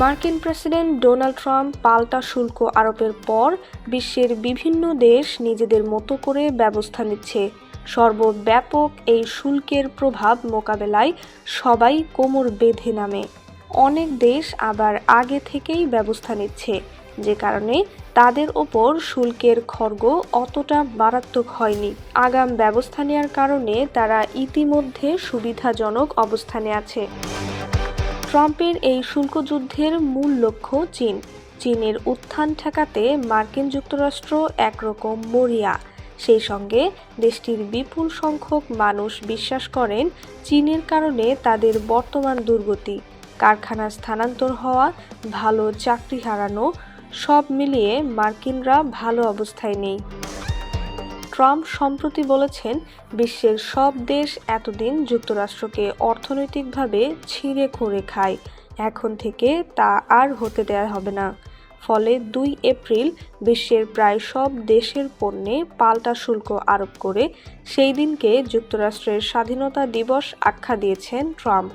মার্কিন president Donald Trump পাল্টা শুল্ক আরোপের পর বিশ্বের বিভিন্ন দেশ নিজেদের মতো করে ব্যবস্থা নিচ্ছে। সর্বব্যাপক এই শুল্কের প্রভাব মোকাবেলায় সবাই কোমর বেঁধে নামে। অনেক দেশ আবার আগে থেকেই ব্যবস্থা নিচ্ছে। যে কারণে তাদের ওপর শুল্কের খর্গ অতটা মারাত্মক হয়নি। আগাম ব্যবস্থা নেওয়ার কারণে তারা ইতিমধ্যে সুবিধাজনক অবস্থানে আছে। ট্রাম্পের এই শুল্ক যুদ্ধের মূল লক্ষ্য চীন। চীনের উত্থান ঠেকাতে মার্কিন যুক্তরাষ্ট্র একরকম মরিয়া। সেই সঙ্গে দেশটির বিপুল সংখ্যক মানুষ বিশ্বাস করেন চীনের কারণে তাদের বর্তমান দুর্গতি। কারখানা স্থানান্তর হওয়া, ভালো চাকরি হারানো, সব মিলিয়ে মার্কিনরা ভালো অবস্থায় নেই। ট্রাম্প সম্প্রতি বলেছেন, বিশ্বের সব দেশ এতদিন যুক্তরাষ্ট্রকে অর্থনৈতিকভাবে ছিঁড়ে খুঁড়ে খায়। এখন থেকে তা আর হতে দেয়া হবে না। ফলে দুই এপ্রিল বিশ্বের প্রায় সব দেশের পণ্যে পাল্টা শুল্ক আরোপ করে সেই দিনকে যুক্তরাষ্ট্রের স্বাধীনতা দিবস আখ্যা দিয়েছেন ট্রাম্প।